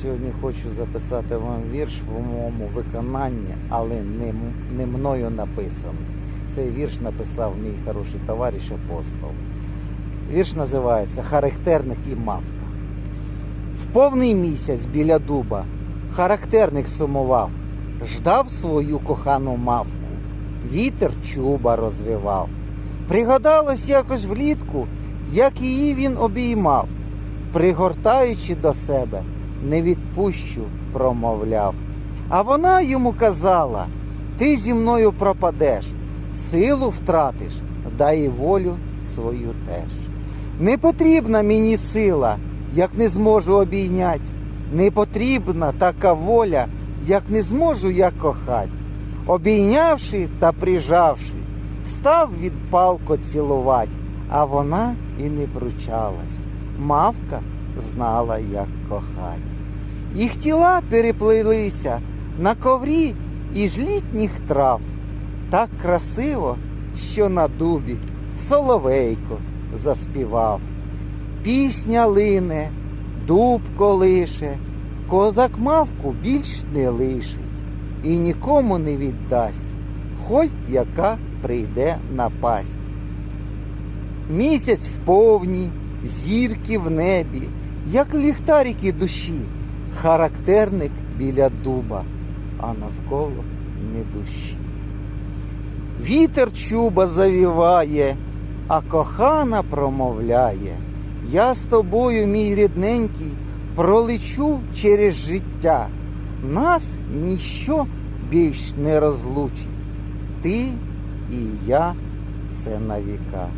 Сьогодні хочу записати вам вірш в моєму виконанні, але не, не мною написаний. Цей вірш написав мій хороший товариш апостол. Вірш називається Характерник і мавка. В повний місяць біля дуба характерник сумував, ждав свою кохану мавку, вітер чуба розвивав. Пригадалось якось влітку, як її він обіймав, пригортаючи до себе, не відпущу, промовляв. А вона йому казала: ти зі мною пропадеш, силу втратиш, дай і волю свою теж. Не потрібна мені сила, як не зможу обійнять. Не потрібна така воля, як не зможу я кохать. Обійнявши та прижавши, став він палко цілувать, а вона і не пручалась. Мавка знала, як кохать. Їх тіла переплилися на коврі із літніх трав. Так красиво, що на дубі соловейко заспівав. Пісня лине, дуб колише, козак мавку більш не лишить і нікому не віддасть, хоч яка прийде напасть. Місяць в повні, зірки в небі, як ліхтарики душі, характерник біля дуба, а навколо не душі. Вітер чуба завіває, а кохана промовляє. Я з тобою, мій рідненький, пролечу через життя. Нас ніщо більш не розлучить. Ти і я це на віка.